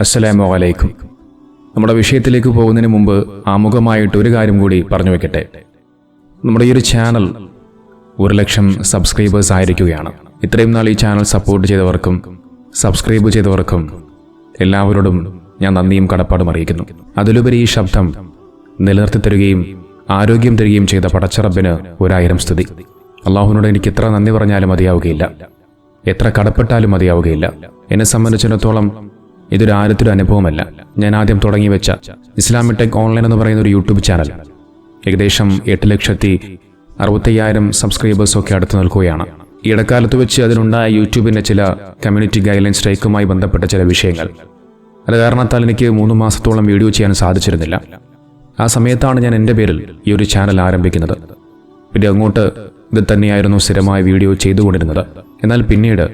അസ്സലാമു അലൈക്കും. നമ്മുടെ വിഷയത്തിലേക്ക് പോകുന്നതിന് മുമ്പ് ആമുഖമായിട്ട് ഒരു കാര്യം കൂടി പറഞ്ഞു വെക്കട്ടെ. നമ്മുടെ ഈ ഒരു ചാനൽ ഒരു ലക്ഷം സബ്സ്ക്രൈബേഴ്സ് ആയിരിക്കുകയാണ്. ഇത്രയും നാൾ ഈ ചാനൽ സപ്പോർട്ട് ചെയ്തവർക്കും സബ്സ്ക്രൈബ് ചെയ്തവർക്കും എല്ലാവരോടും ഞാൻ നന്ദിയും കടപ്പാടും അറിയിക്കുന്നു. അതിലുപരി ഈ ശബ്ദം നിലനിർത്തി തരികയും ആരോഗ്യം തരികയും ചെയ്ത പടച്ചറബിന് ഒരായിരം സ്തുതി. അള്ളാഹുവിനോട് എനിക്ക് എത്ര നന്ദി പറഞ്ഞാലും മതിയാവുകയില്ല. എത്ര കടപ്പെട്ടാലും മതിയാവുകയില്ല. എന്നെ സംബന്ധിച്ചിടത്തോളം ഇതൊരു ആരത്തൊരു അനുഭവമല്ല. ഞാൻ ആദ്യം തുടങ്ങി വെച്ച ഇസ്ലാമിക് ടെക് ഓൺലൈൻ എന്ന് പറയുന്ന ഒരു യൂട്യൂബ് ചാനൽ. ഏകദേശം എട്ട് ലക്ഷത്തി അറുപത്തയ്യായിരം സബ്സ്ക്രൈബേഴ്സൊക്കെ അടുത്ത് നിൽക്കുകയാണ്. ഈ ഇടക്കാലത്ത് വെച്ച് അതിനുണ്ടായ യൂട്യൂബിന്റെ ചില കമ്മ്യൂണിറ്റി ഗൈഡ്ലൈൻ സ്ട്രൈക്കുമായി ബന്ധപ്പെട്ട ചില വിഷയങ്ങൾ. അത് കാരണത്താൽ എനിക്ക് മൂന്ന് മാസത്തോളം വീഡിയോ ചെയ്യാൻ സാധിച്ചിരുന്നില്ല. ആ സമയത്താണ് ഞാൻ എന്റെ പേരിൽ ഈ ഒരു ചാനൽ ആരംഭിക്കുന്നത്. പിന്നെ അങ്ങോട്ട് ഇത് തന്നെയായിരുന്നു സ്ഥിരമായ വീഡിയോ ചെയ്തുകൊണ്ടിരുന്നത്. എന്നാൽ പിന്നീട്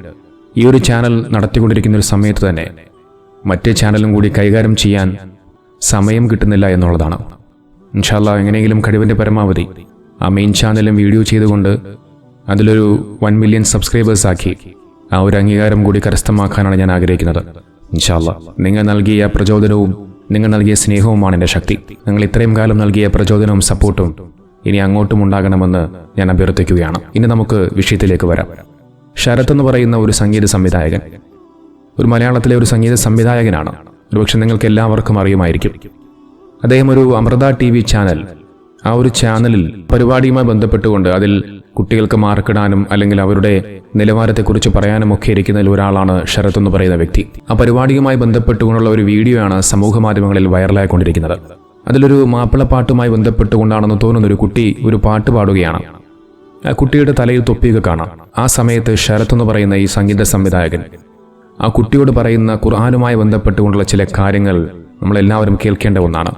ഈ ഒരു ചാനൽ നടത്തിക്കൊണ്ടിരിക്കുന്ന ഒരു സമയത്ത് തന്നെ മറ്റേ ചാനലും കൂടി കൈകാര്യം ചെയ്യാൻ സമയം കിട്ടുന്നില്ല എന്നുള്ളതാണ്. ഇൻഷാല്ല എങ്ങനെയെങ്കിലും കഴിവിന്റെ പരമാവധി ആ മെയിൻ ചാനലും വീഡിയോ ചെയ്തുകൊണ്ട് അതിലൊരു വൺ മില്യൺ സബ്സ്ക്രൈബേഴ്സ് ആക്കി ആ ഒരു അംഗീകാരം കൂടി കരസ്ഥമാക്കാനാണ് ഞാൻ ആഗ്രഹിക്കുന്നത്. ഇൻഷാല്ല നിങ്ങൾ നൽകിയ പ്രചോദനവും നിങ്ങൾ നൽകിയ സ്നേഹവുമാണ് എന്റെ ശക്തി. നിങ്ങൾ ഇത്രയും കാലം നൽകിയ പ്രചോദനവും സപ്പോർട്ടും ഇനി അങ്ങോട്ടും ഉണ്ടാകണമെന്ന് ഞാൻ അഭ്യർത്ഥിക്കുകയാണ്. ഇനി നമുക്ക് വിഷയത്തിലേക്ക് വരാം. ശരത് എന്ന് പറയുന്ന ഒരു സംഗീത സംവിധായകൻ ഒരു മലയാളത്തിലെ ഒരു സംഗീത സംവിധായകനാണ്. ഒരുപക്ഷെ നിങ്ങൾക്ക് എല്ലാവർക്കും അറിയുമായിരിക്കും. അദ്ദേഹം ഒരു അമൃത ടി വി ചാനൽ ആ ഒരു ചാനലിൽ പരിപാടിയുമായി ബന്ധപ്പെട്ടുകൊണ്ട് അതിൽ കുട്ടികൾക്ക് മാർക്കിടാനും അല്ലെങ്കിൽ അവരുടെ നിലവാരത്തെക്കുറിച്ച് പറയാനും ഒക്കെ ഇരിക്കുന്നതിൽ ഒരാളാണ് ശരത് എന്ന് പറയുന്ന വ്യക്തി. ആ പരിപാടിയുമായി ബന്ധപ്പെട്ടുകൊണ്ടുള്ള ഒരു വീഡിയോ ആണ് സമൂഹ മാധ്യമങ്ങളിൽ വൈറലായിക്കൊണ്ടിരിക്കുന്നത്. അതിലൊരു മാപ്പിളപ്പാട്ടുമായി ബന്ധപ്പെട്ടുകൊണ്ടാണെന്ന് തോന്നുന്ന ഒരു കുട്ടി ഒരു പാട്ട് പാടുകയാണ്. ആ കുട്ടിയുടെ തലയിൽ തൊപ്പിയൊക്കെ കാണാം. ആ സമയത്ത് ശരത് എന്ന് പറയുന്ന ഈ സംഗീത സംവിധായകൻ ആ കുട്ടിയോട് പറയുന്ന ഖുർആാനുമായി ബന്ധപ്പെട്ടുകൊണ്ടുള്ള ചില കാര്യങ്ങൾ നമ്മളെല്ലാവരും കേൾക്കേണ്ട ഒന്നാണ്.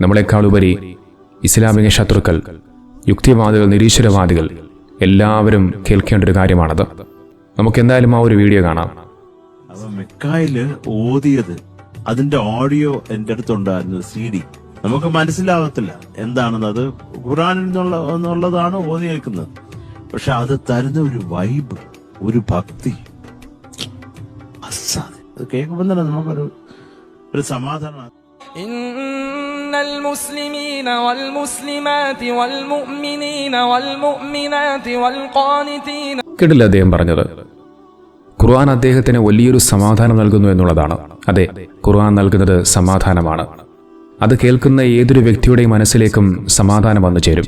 നമ്മളെക്കാളുപരി ഇസ്ലാമിക ശത്രുക്കൾ യുക്തിവാദികൾ നിരീശ്വരവാദികൾ എല്ലാവരും കേൾക്കേണ്ട ഒരു കാര്യമാണത്. നമുക്ക് എന്തായാലും ആ ഒരു വീഡിയോ കാണാം. മെക്കായിൽ ഓതിയത് അതിന്റെ ഓഡിയോ എന്റെ അടുത്തുണ്ടായിരുന്നു സി ഡി. നമുക്ക് മനസ്സിലാകത്തില്ല എന്താണെന്ന്. അത് ഖുറാനിൽ നിന്നുള്ള എന്നുള്ളതാണ് ഓതി കേൾക്കുന്നത്. പക്ഷെ അത് തരുന്ന ഒരു വൈബ് ഒരു ഭക്തി. അസാധ്യം അത് കേൾക്കുമ്പോൾ തന്നെ നമുക്കൊരു ഒരു സമാധാനം إن المسلمين والمسلمات والمؤمنين والمؤمنات والقانتين കേട്ടില്ല അദ്ദേഹം പറഞ്ഞത് ഖുർആൻ അദ്ദേഹത്തിന് വലിയൊരു സമാധാനം നൽകുന്നു എന്നുള്ളതാണ് അതെ ഖുർആൻ നൽകുന്നത് സമാധാനമാണ് അത് കേൾക്കുന്ന ഏതൊരു വ്യക്തിയുടെയും മനസ്സിലേക്കും സമാധാനം വന്നു ചേരും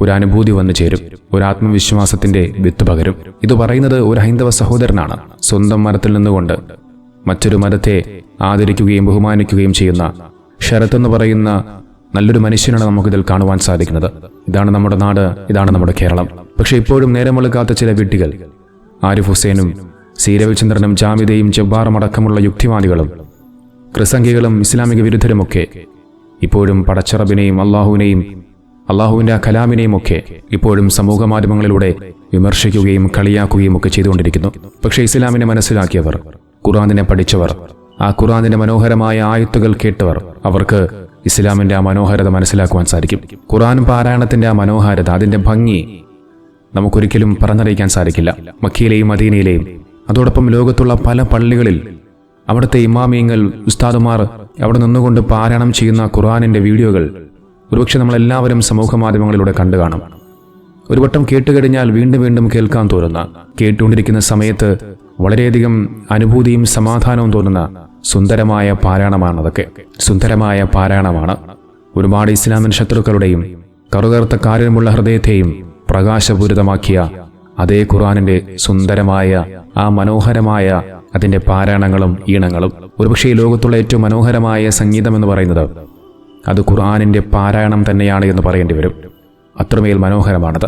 ഒരു അനുഭൂതി വന്നു ചേരും ഒരു ആത്മവിശ്വാസത്തിന്റെ വിത്ത് പകരും. ഇത് പറയുന്നത് ഒരു ഹൈന്ദവ സഹോദരനാണ്. സ്വന്തം മരത്തിൽ നിന്നുകൊണ്ട് മറ്റൊരു മതത്തെ ആദരിക്കുകയും ബഹുമാനിക്കുകയും ചെയ്യുന്ന ശരത് എന്ന് പറയുന്ന നല്ലൊരു മനുഷ്യനാണ് നമുക്കിതിൽ കാണുവാൻ സാധിക്കുന്നത്. ഇതാണ് നമ്മുടെ നാട് ഇതാണ് നമ്മുടെ കേരളം. പക്ഷേ ഇപ്പോഴും നേരമെളുക്കാത്ത ചില വിട്ടികൾ ആരിഫ് ഹുസൈനും സീരവിചന്ദ്രനും ജാമിദയും ജബ്ബാറും അടക്കമുള്ള യുക്തിവാദികളും ക്രിസംഗികളും ഇസ്ലാമിക വിരുദ്ധരുമൊക്കെ ഇപ്പോഴും പടച്ചറബിനെയും അള്ളാഹുവിനെയും അള്ളാഹുവിന്റെ ആ കലാമിനെയും ഒക്കെ ഇപ്പോഴും സമൂഹ മാധ്യമങ്ങളിലൂടെ വിമർശിക്കുകയും കളിയാക്കുകയും ഒക്കെ ചെയ്തുകൊണ്ടിരിക്കുന്നു. പക്ഷെ ഇസ്ലാമിനെ മനസ്സിലാക്കിയവർ ഖുറാനിനെ പഠിച്ചവർ ആ ഖുറാനിന്റെ മനോഹരമായ ആയത്തുകൾ കേട്ടവർ അവർക്ക് ഇസ്ലാമിന്റെ ആ മനോഹരത മനസ്സിലാക്കുവാൻ സാധിക്കും. ഖുറാൻ പാരായണത്തിന്റെ ആ മനോഹാരിത അതിന്റെ ഭംഗി നമുക്കൊരിക്കലും പറഞ്ഞറിയിക്കാൻ സാധിക്കില്ല. മക്കിയിലെയും മദീനയിലെയും. അതോടൊപ്പം ലോകത്തുള്ള പല പള്ളികളിൽ അവിടുത്തെ ഇമാമിയങ്ങൾ ഉസ്താദുമാർ അവിടെ നിന്നുകൊണ്ട് പാരായണം ചെയ്യുന്ന ഖുറാനിന്റെ വീഡിയോകൾ ഒരുപക്ഷെ നമ്മളെല്ലാവരും സമൂഹ മാധ്യമങ്ങളിലൂടെ കണ്ടു കാണും. ഒരു വട്ടം കേട്ടുകഴിഞ്ഞാൽ വീണ്ടും വീണ്ടും കേൾക്കാൻ തോന്നുന്ന കേട്ടുകൊണ്ടിരിക്കുന്ന സമയത്ത് വളരെയധികം അനുഭൂതിയും സമാധാനവും തോന്നുന്ന സുന്ദരമായ പാരായണമാണ് അതൊക്കെ. സുന്ദരമായ പാരായണമാണ്. ഒരുപാട് ഇസ്ലാമിൻ ശത്രുക്കളുടെയും കറുകറുത്ത കാര്യമുള്ള ഹൃദയത്തെയും പ്രകാശപൂരിതമാക്കിയ അതേ ഖുറാനിന്റെ സുന്ദരമായ ആ മനോഹരമായ അതിന്റെ പാരായണങ്ങളും ഈണങ്ങളും. ഒരുപക്ഷെ ഈ ലോകത്തുള്ള ഏറ്റവും മനോഹരമായ സംഗീതം എന്ന് പറയുന്നത് അത് ഖുർആാനിന്റെ പാരായണം തന്നെയാണ് എന്ന് പറയേണ്ടി വരും. അത്രമേൽ മനോഹരമാണത്.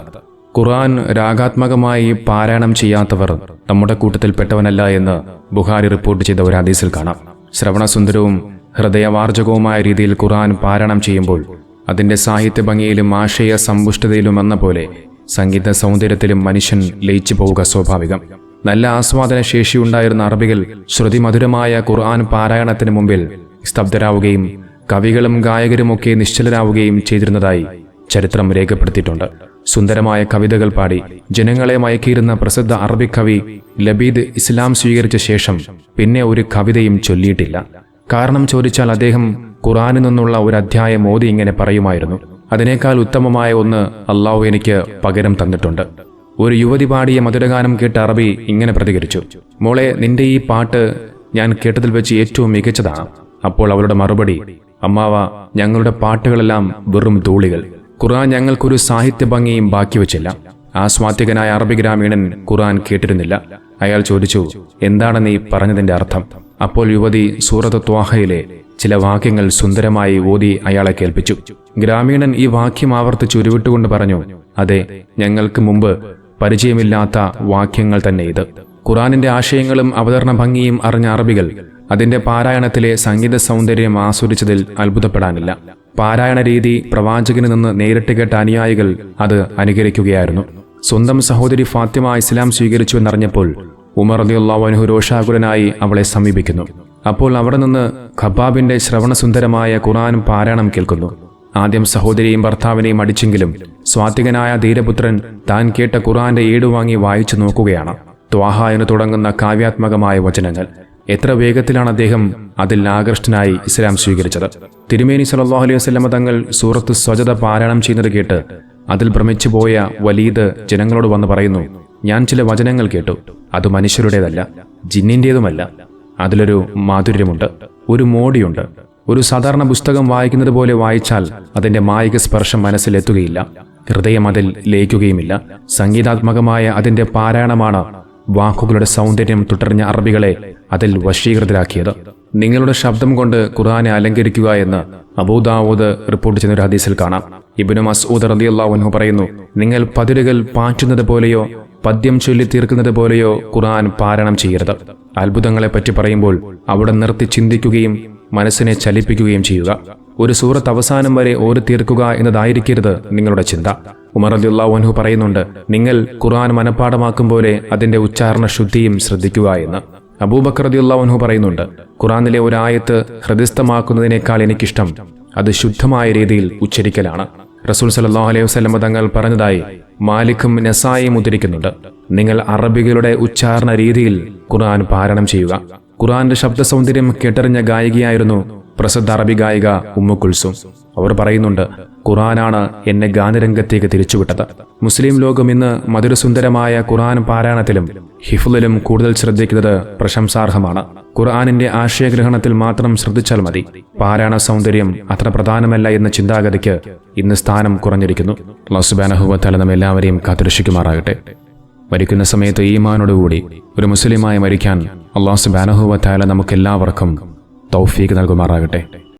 ഖുർആൻ രാഗാത്മകമായി പാരായണം ചെയ്യാത്തവർ നമ്മുടെ കൂട്ടത്തിൽപ്പെട്ടവനല്ല എന്ന് ബുഹാരി റിപ്പോർട്ട് ചെയ്ത ഒരു ഹദീസിൽ കാണാം. ശ്രവണസുന്ദരവും ഹൃദയവാർജകവുമായ രീതിയിൽ ഖുർആൻ പാരായണം ചെയ്യുമ്പോൾ അതിന്റെ സാഹിത്യ ഭംഗിയിലും ആശയ സമ്പുഷ്ടതയിലും എന്ന പോലെ സംഗീത സൗന്ദര്യത്തിലും മനുഷ്യൻ ലയിച്ചു പോവുക സ്വാഭാവികം. നല്ല ആസ്വാദന ശേഷിയുണ്ടായിരുന്ന അറബികൾ ശ്രുതിമധുരമായ ഖുർആൻ പാരായണത്തിന് മുമ്പിൽ സ്തബ്ധരാവുകയും കവികളും ഗായകരുമൊക്കെ നിശ്ചലരാവുകയും ചെയ്തിരുന്നതായി ചരിത്രം രേഖപ്പെടുത്തിയിട്ടുണ്ട്. സുന്ദരമായ കവിതകൾ പാടി ജനങ്ങളെ മയക്കിയിരുന്ന പ്രസിദ്ധ അറബി കവി ലബീദ് ഇസ്ലാം സ്വീകരിച്ച ശേഷം പിന്നെ ഒരു കവിതയും ചൊല്ലിയിട്ടില്ല. കാരണം ചോദിച്ചാൽ അദ്ദേഹം ഖുറാനിൽ നിന്നുള്ള ഒരു അധ്യായം മോദി ഇങ്ങനെ പറയുമായിരുന്നു. അതിനേക്കാൾ ഉത്തമമായ ഒന്ന് അള്ളാഹു എനിക്ക് പകരം തന്നിട്ടുണ്ട്. ഒരു യുവതി പാടിയ മധുരഗാനം കേട്ട അറബി ഇങ്ങനെ പ്രതികരിച്ചു. മോളെ നിന്റെ ഈ പാട്ട് ഞാൻ കേട്ടതിൽ വെച്ച് ഏറ്റവും മികച്ചതാണ്. അപ്പോൾ അവളുടെ മറുപടി അമ്മാവ ഞങ്ങളുടെ പാട്ടുകളെല്ലാം വെറും ധൂളികൾ. ഖുർആൻ ഞങ്ങൾക്കൊരു സാഹിത്യ ഭംഗിയും ബാക്കി വെച്ചില്ല. ആസ്വാദ്യകനായ അറബി ഗ്രാമീണൻ ഖുർആൻ കേട്ടിരുന്നില്ല. അയാൾ ചോദിച്ചു എന്താണ് നീ പറഞ്ഞതിന്റെ അർത്ഥം? അപ്പോൾ യുവതി സൂറത്ത് ത്വാഹയിലെ ചില വാക്യങ്ങൾ സുന്ദരമായി ഓതി അയാളെ കേൾപ്പിച്ചു. ഗ്രാമീണൻ ഈ വാക്യം ആവർത്തിച്ച് ഉരുവിട്ടുകൊണ്ട് പറഞ്ഞു അതെ ഞങ്ങൾക്ക് മുമ്പ് പരിചയമില്ലാത്ത വാക്യങ്ങൾ തന്നെ ഇത്. ഖുറാനിന്റെ ആശയങ്ങളും അവതരണ ഭംഗിയും അറിഞ്ഞ അറബികൾ അതിന്റെ പാരായണത്തിലെ സംഗീത സൗന്ദര്യം ആസ്വദിച്ചതിൽ അത്ഭുതപ്പെടാനില്ല. പാരായണ രീതി പ്രവാചകന് നിന്ന് നേരിട്ട് കേട്ട അനുയായികൾ അത് അനുകരിക്കുകയായിരുന്നു. സ്വന്തം സഹോദരി ഫാത്തിമ ഇസ്ലാം സ്വീകരിച്ചു എന്നറിഞ്ഞപ്പോൾ ഉമർ അലിയുള്ളാഹു രോഷാകുലനായി അവളെ സമീപിക്കുന്നു. അപ്പോൾ അവിടെ നിന്ന് ഖബാബിന്റെ ശ്രവണസുന്ദരമായ ഖുറാനും പാരായണം കേൾക്കുന്നു. ആദ്യം സഹോദരിയും ഭർത്താവിനെയും അടിച്ചെങ്കിലും സ്വാത്വികനായ ധീരപുത്രൻ താൻ കേട്ട ഖുറാന്റെ ഏടുവാങ്ങി വായിച്ചു നോക്കുകയാണ്. ത്വാഹ എന്ന് തുടങ്ങുന്ന കാവ്യാത്മകമായ വചനങ്ങൾ. എത്ര വേഗത്തിലാണ് അദ്ദേഹം അതിൽ ആകൃഷ്ടനായി ഇസ്ലാം സ്വീകരിച്ചത്? തിരുമേനി സല്ലല്ലാഹു അലൈഹി വസ്ലമ തങ്ങൾ സൂറത്ത് സ്വജത പാരായണം ചെയ്യുന്നത് കേട്ട് അതിൽ ഭ്രമിച്ചു പോയ വലീദ് ജനങ്ങളോട് വന്ന് പറയുന്നു ഞാൻ ചില വചനങ്ങൾ കേട്ടു. അത് മനുഷ്യരുടേതല്ല ജിന്നിന്റേതുമല്ല അതിലൊരു മാധുര്യമുണ്ട് ഒരു മോടിയുണ്ട്. ഒരു സാധാരണ പുസ്തകം വായിക്കുന്നത് പോലെ വായിച്ചാൽ അതിന്റെ മായിക സ്പർശം മനസ്സിലെത്തുകയില്ല ഹൃദയം അതിൽ ലയിക്കുകയുമില്ല. സംഗീതാത്മകമായ അതിന്റെ പാരായണമാണ് വാക്കുകളുടെ സൗന്ദര്യം തുടർഞ്ഞ അറബികളെ അതിൽ വശീകൃതരാക്കിയത്. നിങ്ങളുടെ ശബ്ദം കൊണ്ട് ഖുർആനെ അലങ്കരിക്കുക എന്ന് അബൂദാവൂദ് റിപ്പോർട്ട് ചെയ്യുന്ന ഒരു ഹദീസിൽ കാണാം. ഇബിനു മസൂദ് റളിയല്ലാഹു പറയുന്നു നിങ്ങൾ പതിരുകൾ പാറ്റുന്നത് പോലെയോ പദ്യം ചൊല്ലി തീർക്കുന്നത് പോലെയോ ഖുർആൻ പാരായണം ചെയ്യരുത്. അത്ഭുതങ്ങളെപ്പറ്റി പറയുമ്പോൾ അവിടെ നിർത്തി ചിന്തിക്കുകയും മനസ്സിനെ ചലിപ്പിക്കുകയും ചെയ്യുക. ഒരു സൂറത്ത് അവസാനം വരെ ഓരി തീർക്കുക എന്നതായിരിക്കരുത് നിങ്ങളുടെ ചിന്ത. ഉമർ അൻഹു പറയുന്നുണ്ട് നിങ്ങൾ ഖുർആൻ മനഃപ്പാടമാക്കും പോലെ അതിന്റെ ഉച്ചാരണ ശുദ്ധിയും ശ്രദ്ധിക്കുക എന്ന്. അബൂബക്കർ അൻഹു പറയുന്നുണ്ട് ഖുറാനിലെ ഒരു ആയത്ത് ഹൃദയസ്ഥമാക്കുന്നതിനേക്കാൾ എനിക്കിഷ്ടം അത് ശുദ്ധമായ രീതിയിൽ ഉച്ചരിക്കലാണ്. റസൂൽ സല്ലല്ലാഹു അലൈഹി വസ്ലമ തങ്ങൾ പറഞ്ഞതായി മാലിക്കും നസായും ഉദ്ധരിക്കുന്നുണ്ട് നിങ്ങൾ അറബികളുടെ ഉച്ചാരണ രീതിയിൽ ഖുർആൻ പാരണം ചെയ്യുക. ഖുർആന്റെ ശബ്ദ സൗന്ദര്യം കേട്ടറിഞ്ഞ ഗായികയായിരുന്നു പ്രസിദ്ധ അറബി ഗായിക ഉമ്മു കുൽസും അവർ പറയുന്നുണ്ട് ഖുർആനാണ് എന്നെ ഗാനരംഗത്തേക്ക് തിരിച്ചുവിട്ടത്. മുസ്ലിം ലോകം ഇന്ന് മധുരസുന്ദരമായ ഖുറാൻ പാരായണത്തിലും ഹിഫുലിലും കൂടുതൽ ശ്രദ്ധിക്കുന്നത് പ്രശംസാർഹമാണ്. ഖുർആാനിന്റെ ആശയഗ്രഹണത്തിൽ മാത്രം ശ്രദ്ധിച്ചാൽ മതി. പാരായണ സൗന്ദര്യം അത്ര പ്രധാനമല്ല എന്ന ചിന്താഗതിക്ക് ഇന്ന് സ്ഥാനം കുറഞ്ഞിരിക്കുന്നു. ലസ്ബാനഹുബത്തല നാം എല്ലാവരെയും കാത്തുരക്ഷിക്കുമാറാകട്ടെ. മരിക്കുന്ന സമയത്ത് ഈമാനോടുകൂടി ഒരു മുസ്ലിമായി മരിക്കാൻ അള്ളാഹു സുബാനഹുവത്തായ നമുക്കെല്ലാവർക്കും തൗഫീക്ക് നൽകുമാറാകട്ടെ.